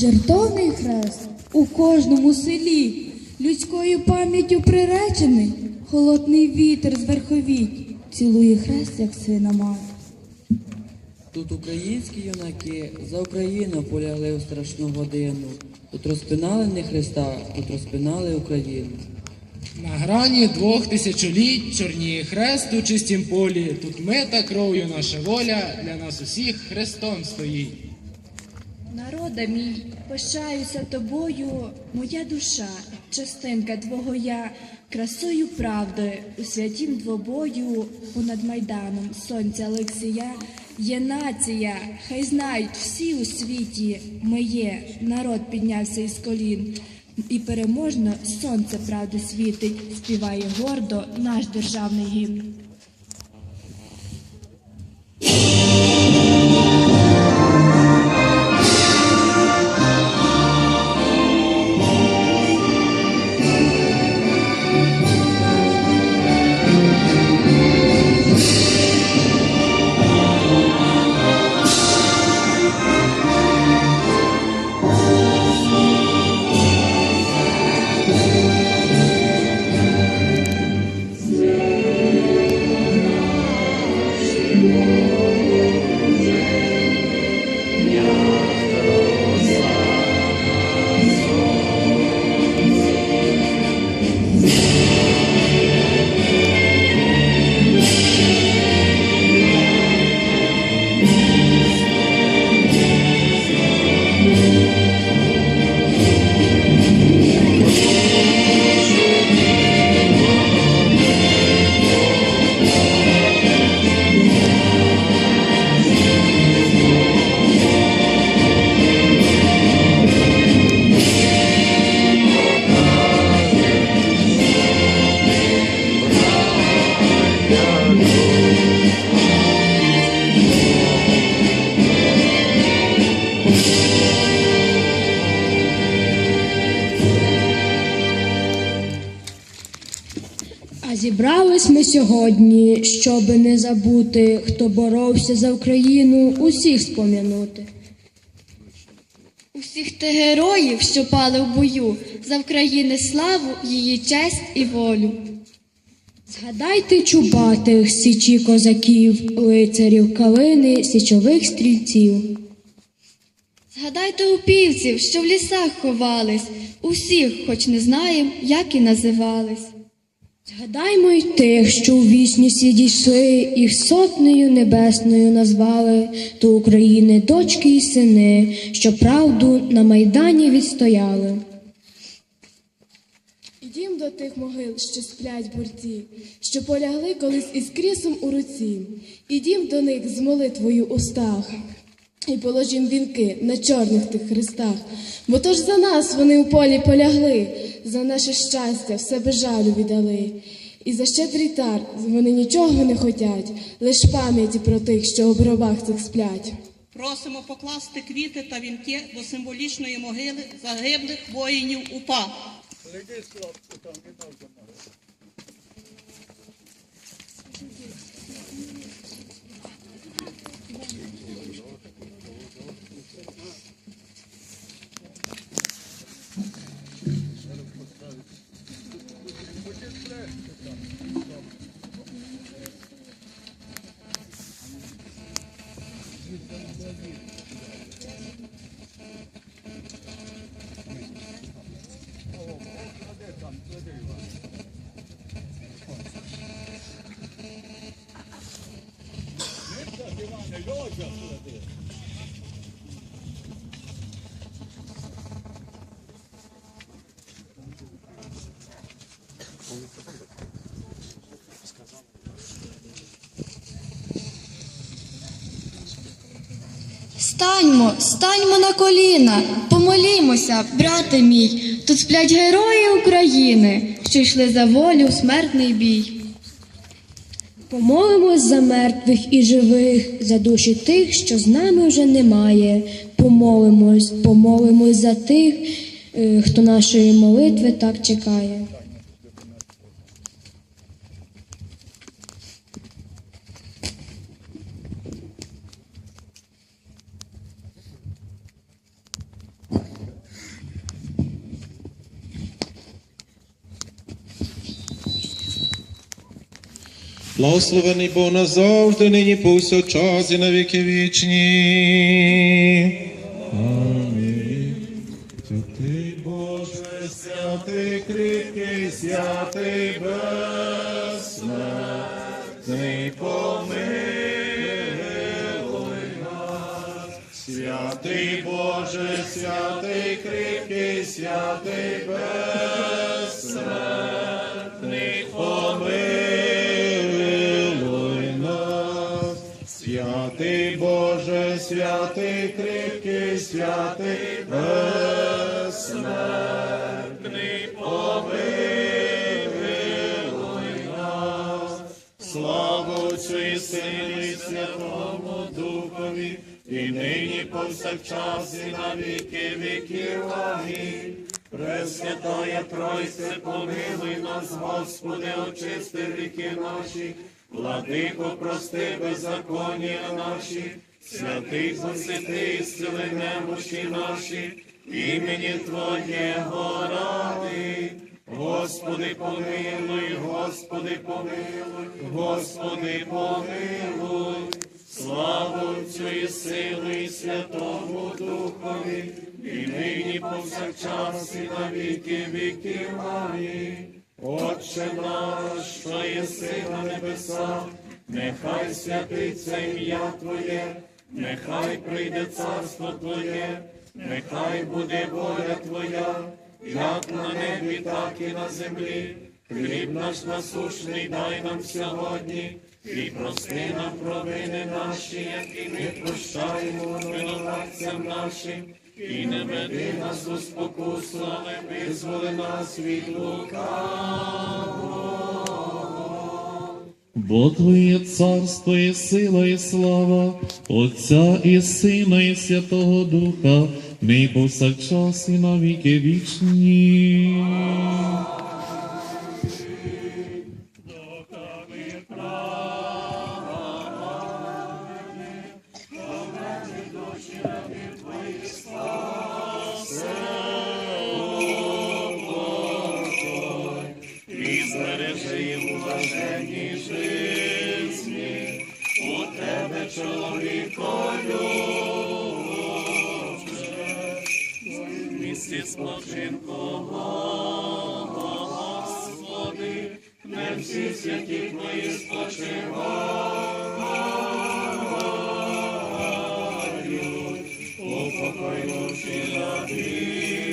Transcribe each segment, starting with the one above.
Жертовний хрест у кожному селі, людською пам'яттю приречений, холодний вітер з верховіть, цілує хрест, як сина мати. Тут українські юнаки за Україну полягли у страшну годину. Тут розпинали не Христа, тут розпинали Україну. На грані двох тисячоліть чорніє хрест у чистім полі. Тут мита кров'ю наша воля, для нас усіх хрестом стоїть. Народа мій, пишаюся тобою, моя душа, частинка твого я, красою правди у святім двобою, понад майданом сонця Олексія, є нація, хай знають всі у світі, ми є, народ піднявся із колін. І переможно сонце правди світить, співає гордо наш державний гімн. Зібрались ми сьогодні, щоби не забути, хто боровся за Україну, усіх спом'янути. Усіх тих героїв, що пали в бою, за України славу, її честь і волю. Згадайте чубатих січі козаків, лицарів калини, січових стрільців. Згадайте упівців, що в лісах ховались, усіх, хоч не знаєм, як і називались. Згадаймо й тих, що у вісні сі дійшли, їх сотнею небесною назвали, то України дочки і сини, що правду на майдані відстояли. Ідім до тих могил, що сплять борці, що полягли колись із крісом у руці. Ідім до них з молитвою у устах. І положім вінки на чорних тих хрестах, бо то ж за нас вони у полі полягли, за наше щастя все без жалю віддали. І за щедрий тар вони нічого не хотять, лиш пам'яті про тих, що у гробах цих сплять. Просимо покласти квіти та вінки до символічної могили загиблих воїнів УПА. Станьмо, станьмо на коліна, помолімося, брате мій. Тут сплять герої України, що йшли за волю в смертний бій. Помолимось за мертвих і живих, за душі тих, що з нами вже немає. Помолимось, помолимось за тих, е, хто нашої молитви так чекає. Благословений Бог назавжди, нині повсякчас і на віки вічні. Амінь. Святий Боже, святий кріпкий, святий безсмертний, помилуй нас. Святий Боже, святий кріпкий, святий безсмертний, святий кріпкий, святий безсмертний, помилуй нас. Отцю і Сину Святому Духові, і нині повсякчас і на віки віків. Амінь. Пресвятая Тройце, помилуй нас, Господи, очисти гріхи наші, владико, прости беззаконня наші, святий посвяти, зціли немощі наші, імені Твоєго ради. Господи, помилуй, Господи, помилуй, Господи, помилуй. Славу Отцю і Сину і Святому Духові, і нині повсякчас і на віки віків. Амінь. Отче наш, що єси на небесах, нехай святиться ім'я Твоє, нехай прийде царство Твоє, нехай буде воля Твоя, як на небі, так і на землі. Хліб наш насушний дай нам сьогодні, і прости нам провини наші, які ми прощаємо винуватцям нашим, і не веди нас у спокусу, але визволи нас від лукавого. Бо Твоє царство і сила, і слава, Отця і Сина, і Святого Духа, нині повсякчас і навіки вічні. Спочинку, Господи, не всі святі твої спочивають. Упокой душі рабів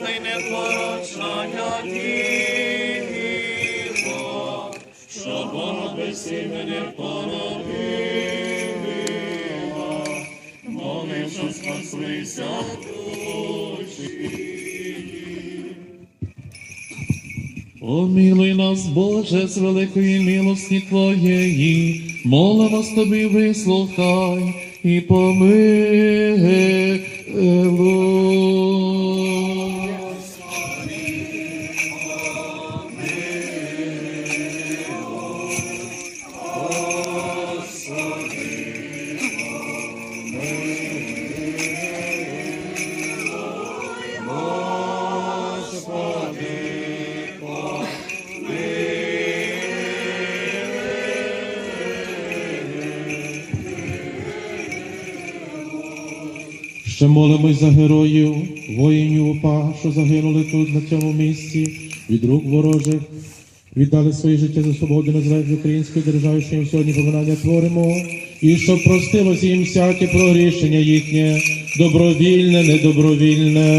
Єдина й чиста й непорочна я що Бога без імені породила, моли, що спаслися душі. Помилуй нас, Боже, з великої милості Твоєї, молимо з Тобі, вислухай і помилуй. Ще молимось за героїв, воїнів УПА, що загинули тут, на цьому місці, від рук ворожих, віддали своє життя за свободу незалежної української держави, що їм сьогодні поминання творимо, і щоб простилося їм всяке прорішення їхнє, добровільне, недобровільне.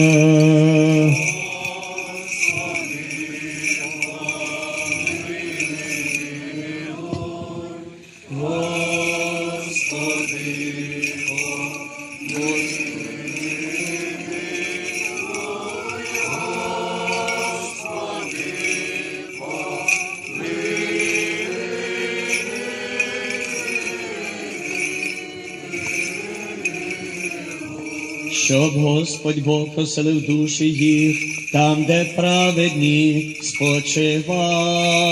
Щоб Господь Бог поселив душі їх, там, де праведні спочивають.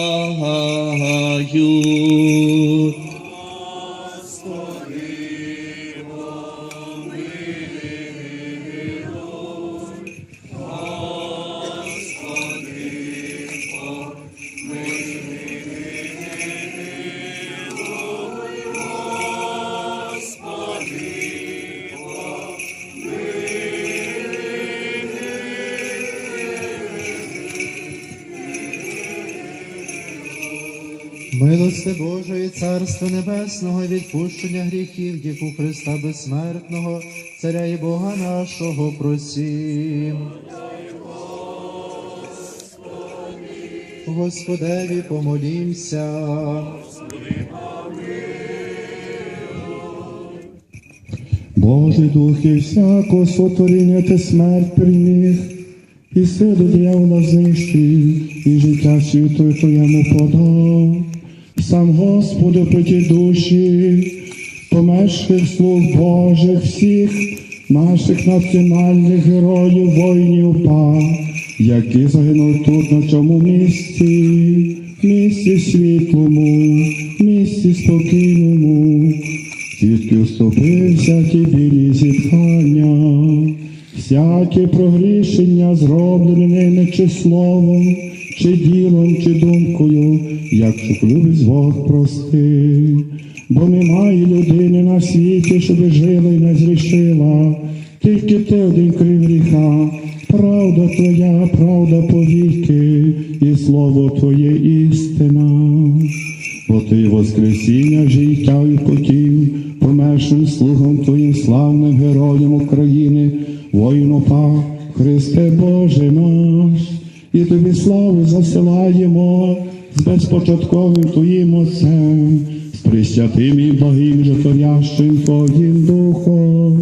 Милости Божої, Царства Небесного, відпущення гріхів, діку Христа безсмертного, Царя і Бога нашого просім. Господеві помолімся. Божий Дух і всякого сотворіння ти смерть переміг, і силу диявола знищив, і життя світу твоєму подав. Сам Господу по ті душі, померших слуг Божих всіх, наших національних героїв, воїнів упа, які загинули тут, на цьому місці, місці світлому, місці спокійному. Тільки вступив всякі білі зітхання, всякі прогрішення, зроблені ними чи словом, чи ділом, чи думкою, як любить Бог прости. Бо немає людини на світі, щоб жила і не зрішила, тільки ти один крім гріха, правда твоя, правда повіки, і слово Твоє істина. Бо ти воскресіння життя і потів, помершим слугом Твоїм славним героям України, воїну па, Христе Боже наш, і тобі славу засилаємо з безпочатковим Твоїм Отцем, з присвятим і благим житворящим Твоїм Духом,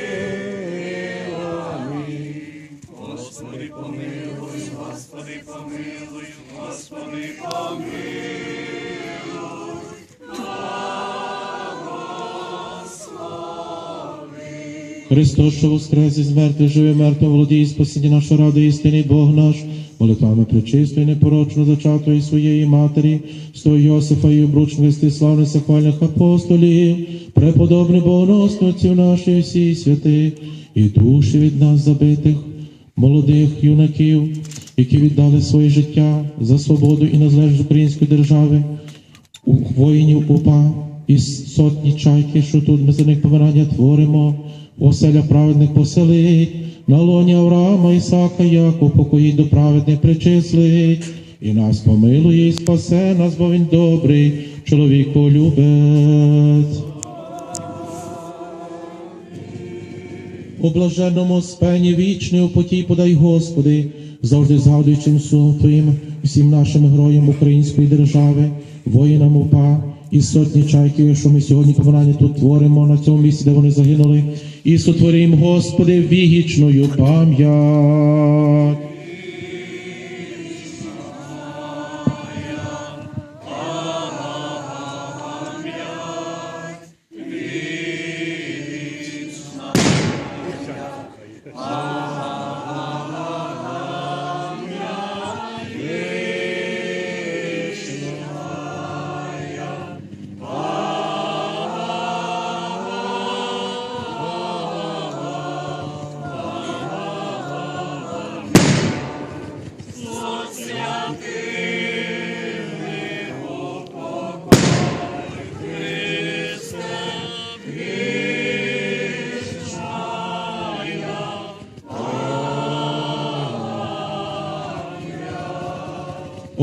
Христос, що воскрес із мертвих, живе мертвим, володіє спасіння нашого ради, істинний Бог наш, молитвами пречистої, непорочно зачатої своєї матері, свого Йосифа і обручних славних сахвальних апостолів, преподобних богоносних отців наших всі святи, і душі від нас забитих, молодих юнаків, які віддали своє життя за свободу і незалежність української держави, у воїнів УПА і сотні чайки, що тут ми за них помирання творимо, оселя праведних поселить, на лоні Авраама, Ісака, Яков, покоїть до праведних причислить, і нас помилує, і спасе нас, бо він добрий, чоловік полюбець. У блаженному спені вічний у потій подай, Господи, завжди згадуючим словом Твоїм всім нашим героям української держави, воїнам УПА і сотні чайків, що ми сьогодні поминання тут творимо на цьому місці, де вони загинули, і сотворим, Господи, вічною пам'ять.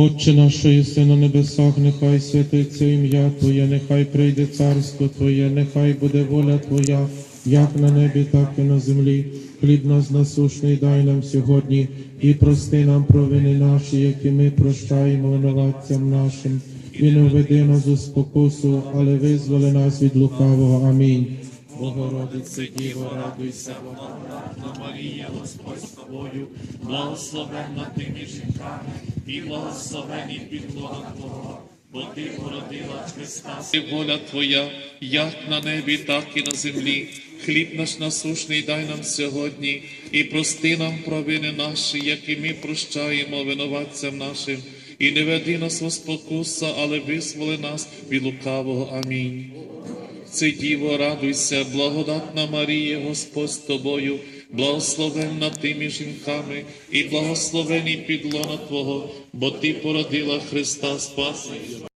Отче наш, що єси на небесах, нехай святиться ім'я Твоє, нехай прийде царство Твоє, нехай буде воля Твоя, як на небі, так і на землі. Хліб наш насушний дай нам сьогодні, і прости нам провини наші, які ми прощаємо винуватцям нашим. І не введи нас у спокусу, але визволи нас від лукавого. Амінь. Богородице, Діво, радуйся, Благодатна Марія, Господь з тобою, благословенна ти між жінками, і благословений підлога Твого, бо ти породила Христа. І воля Твоя, як на небі, так і на землі. Хліб наш насушний дай нам сьогодні, і прости нам провини наші, які ми прощаємо винуватцям нашим. І не веди нас у спокуса, але визволи нас від лукавого. Амінь. Це діво, радуйся, благодатна Марія, Господь з тобою, благословенна ти між жінками, і благословений підлона Твого, бо ти породила Христа Спаса.